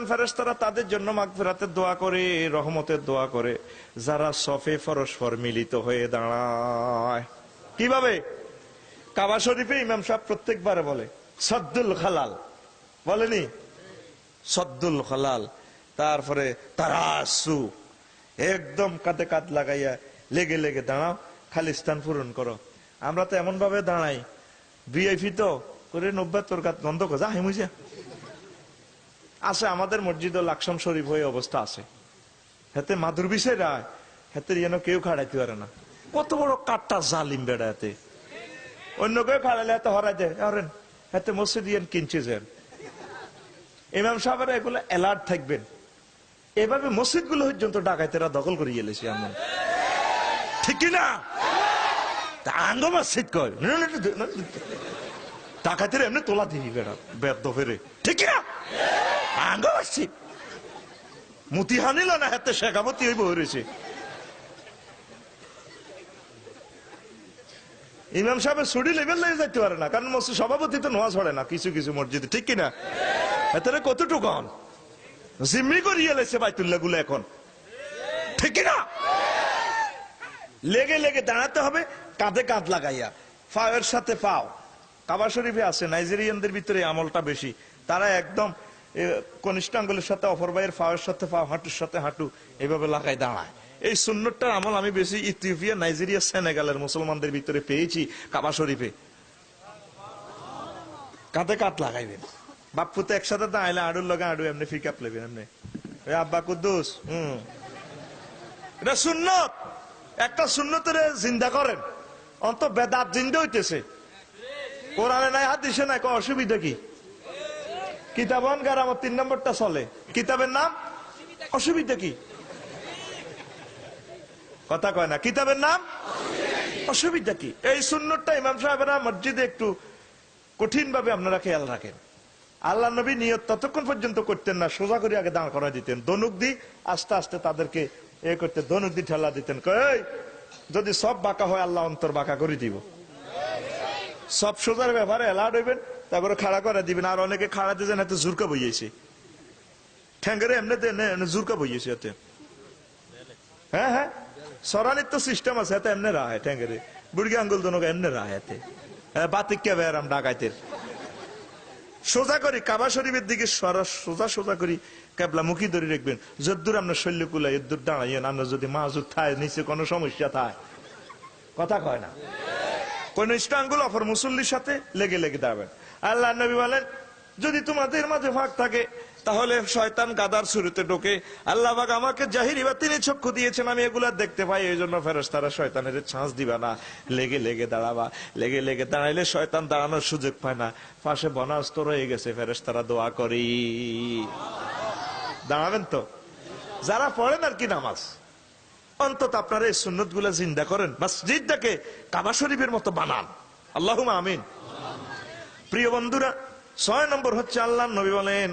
ফেরেস্তারা তাদের জন্য মাগফিরাতের দোয়া করে, রহমতের দোয়া করে। যারা সফে পরস্পর মিলিত হয়ে দাঁড়ায়। কীভাবে? কাবা শরীফে ইমাম সাহেব প্রত্যেকবারে বলে, সদ্দুল খালাল। বলেনি? সদ্দুল খালাল। তারপরে তারাসু। একদম কাঁধে কাঁধ লাগাইয়া লেগে লেগে দাঁড়াও, খালি স্থান পূরণ করো। আমরা তো এমন ভাবে দাঁড়াই। ভিআইপি তো করে নব্বা তোর কাত বন্ধ কর, যা হেমুজা আছে আমাদের মসজিদ লাকসাম শরীফ হয়ে অবস্থা আছে হাতে মাদুর বিষয় রায় হাতে যেন কেউ খাড়াইতে পারে না কত বড় কাঠটা জালিম বেড়াতে অন্য কেউ খাড়াইলে এত হরাই দেয় আরেন হাতে মসজিদ ইয়ান কিনছে যেন ইমাম সাহেবেরা এগুলো অ্যালার্ট থাকবেন এভাবে মসজিদগুলো পর্যন্ত ডাকাইতেরা দখল করে এলেছি আমরা ঠিক কি না তা আঙ্গ মসজিদ কয় ডাকাইতেরা এমনি তোলা দিবি বেড়া বেদ ফেরে ঠিক কি না মুতি হানিল না হাতে ইমাম লেভেল যাইতে পারে না, কারণ মসজিদ সভাপতি তো নোয়া ছড়ে না, কিছু কিছু ঠিক কিনা? এতে কতটুকু হন জিম্মি করিয়ে লেছে বাইতুল্লাহগুলো এখন। ঠিক কিনা? লেগে লেগে দাঁড়াতে হবে, কাঁধে কাঁধ লাগাইয়া। ফাওয়ের সাথে পাও। কাবা শরীফে আছে, নাইজেরিয়ানদের ভিতরে আমলটা বেশি। তারা একদম কনিষ্ঠ আঙ্গুলের সাথে, অপর ভাইয়ের ফাওয়ের সাথে পাও হাঁটুর সাথে, হাঁটু এইভাবে লাগাই দাঁড়ায়। এই সুন্নতটার আমল আমি বেশি ইথিওপিয়া, নাইজেরিয়া, সেনেগালের মুসলমানদের ভিতরে পেয়েছি, কাবা শরীফে। কাঁধে কাঁধ লাগাইবেন। বাপ্পু তো একসাথে দাঁড়াইলে আড়ুর লগা আড়ু এমনি ফিকাপ লেবেন এমনি। আব্বা কুদ্দুস, হম। এটা সুন্নত। একটা সুন্নতের জিন্দা করেন। অন্ত বেদাত জিন্দা হইতেছে। কোরআনে নাই, হাদিসে নাই অসুবিধা কি? কিতাবন গার আমার তিন নম্বরটা চলে। কিতাবের নাম? অসুবিধা কি? কথা কয় না। কিতাবের নাম? অসুবিধা কি? এই সুন্নতটা ইমাম সাহেবেরা মসজিদে একটু কঠিন ভাবে আপনারা খেয়াল রাখেন। আল্লাহ নবী নিয়ত ততক্ষণ পর্যন্ত করতেন না সোজা করে আগে দাঁড় করা দিতেন। দনুক দি আস্তে আস্তে তাদেরকে এ করতে দনুক দি ঠেলা দিতেন। কয় "এই, যদি সব বাঁকা হয় আল্লাহ অন্তর বাঁকা করে দিব। সব সোজার ব্যাপারে অ্যালার্ট হইবেন। তারপরে খাড়া করে দিবেন। আর অনেকে খাড়া দিয়েছেন এত জুরকা বইয়েছে ঠ্যাঙ্গেরে এমনি জুরকা বইয়েছে এতে। হ্যাঁ হ্যাঁ। সরানির তো সিস্টেম আছে, এতে এমনি রাহে ঠ্যাঙ্গেরে। বুড়গি আঙ্গুল দনকে এমনি রাহে এতে। বাতিক কে বেয়ারাম ডাকাইতের। সোজা করি, কাবা শরীফের দিকে সরা সোজা সোজা করি, কেবলা মুখী ধরে রাখবেন। যদ্দূর আপনার শৈল্য কুলাই এদ্দূর দাঁড়াইয়েন আপনার যদি মাজুর থায়, নিচে কোনো সমস্যা থায়। কথা কয় না? কোন আঙ্গুল অপর মুসল্লির সাথে লেগে লেগে দাঁড়াবেন। আল্লাহ নবী বলেন, যদি তোমাদের মাঝে ফাঁক থাকে, তাহলে শয়তান গাদার শুরুতে ঢোকে। আল্লাহ পাক আমাকে জাহিরি বা তিনি চক্ষু দিয়েছেন, আমি এগুলা দেখতে পাই, এই জন্য ফেরস তারা শয়তানের ছাঁচ দিবা না। লেগে লেগে দাঁড়াবা, লেগে লেগে দাঁড়াইলে শয়তান দাঁড়ানোর সুযোগ পায় না। পাশে বনাস্ত রয়ে গেছে ফেরস তারা দোয়া করি। দাঁড়াবেন তো? যারা পড়েন আর কি নামাজ, অন্তত আপনারা এই সুন্নতগুলা জিন্দা করেন। বা মসজিদটাকে কাবা শরীফের মতো বানান। আল্লাহ আমিন। প্রিয় বন্ধুরা ছয় নম্বর হচ্ছে আল্লাহ নবী বলেন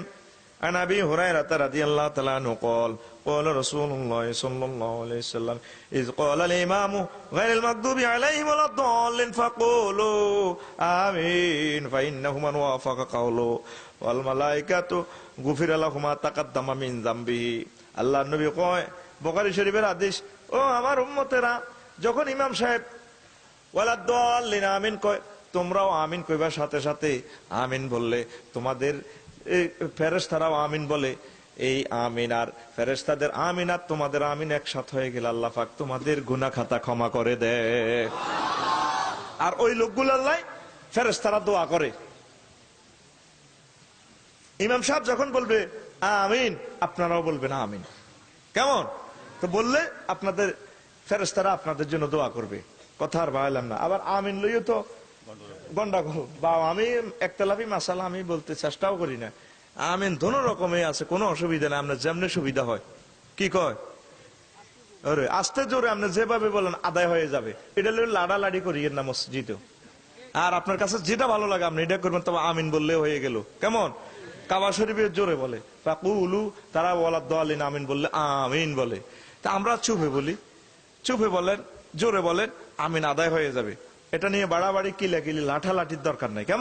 عن ابي هريره رضي الله تعالى عنه قال قال رسول الله صلى الله عليه وسلم اذ قال الامام غير المغضوب عليهم ولا الضالين فقولوا امين فانه من وافق قوله والملائكه غفر له ما تقدم من ذنبه আল্লাহ নবী কয় বখারি শরীফের আদেশ ও আমার উম্মতেরা যখন ইমাম সাহেব ওয়ালাদ্দাল্লিন আমিন কয় তোমরাও আমিন কইবার সাথে সাথে আমিন বললে। তোমাদের ফেরেস্তারাও আমিন বলে, এই আমিন আর ফেরেস্তাদের আমিন আর তোমাদের আমিন একসাথ হয়ে গেলে আল্লাহ পাক তোমাদের গুনা খাতা ক্ষমা করে দেয় আর ওই লোকগুলো আল্লাহ ফেরেস্তারা দোয়া করে। ইমাম সাহেব যখন বলবে, আমিন আপনারাও বলবেন আমিন। কেমন? তো বললে আপনাদের ফেরেস্তারা আপনাদের জন্য দোয়া করবে। কথা আর বাড়ালাম না। আবার আমিন লইও তো গন্ডাগোল। বা আমি একতলাফি মাসালা আমি বলতে চেষ্টাও করি না। আমিন, দোনো রকমে আছে, কোনো অসুবিধা নেই, আপনার যেমনি সুবিধা হয়। কি কয়? আরে, আস্তে জোরে আপনি যেভাবে বলেন, আদায় হয়ে যাবে। এটা লাড়ালাড়ি করিয়েন না মসজিদেও। আর আপনার কাছে যেটা ভালো লাগে, আপনি এটা করবেন, তবে আমিন বললে হয়ে গেল। কেমন? কাবা শরীফের জোরে বলে। উলু তারা বলার দোয়ালিন আমিন বললে আমিন বলে। তা আমরা চুপে বলি। চুপে বলেন, জোরে বলেন, আমিন আদায় হয়ে যাবে। এটা নিয়ে বাড়াবাড়ি কিলা লাঠা লাঠালাঠির দরকার নাই। কেমন?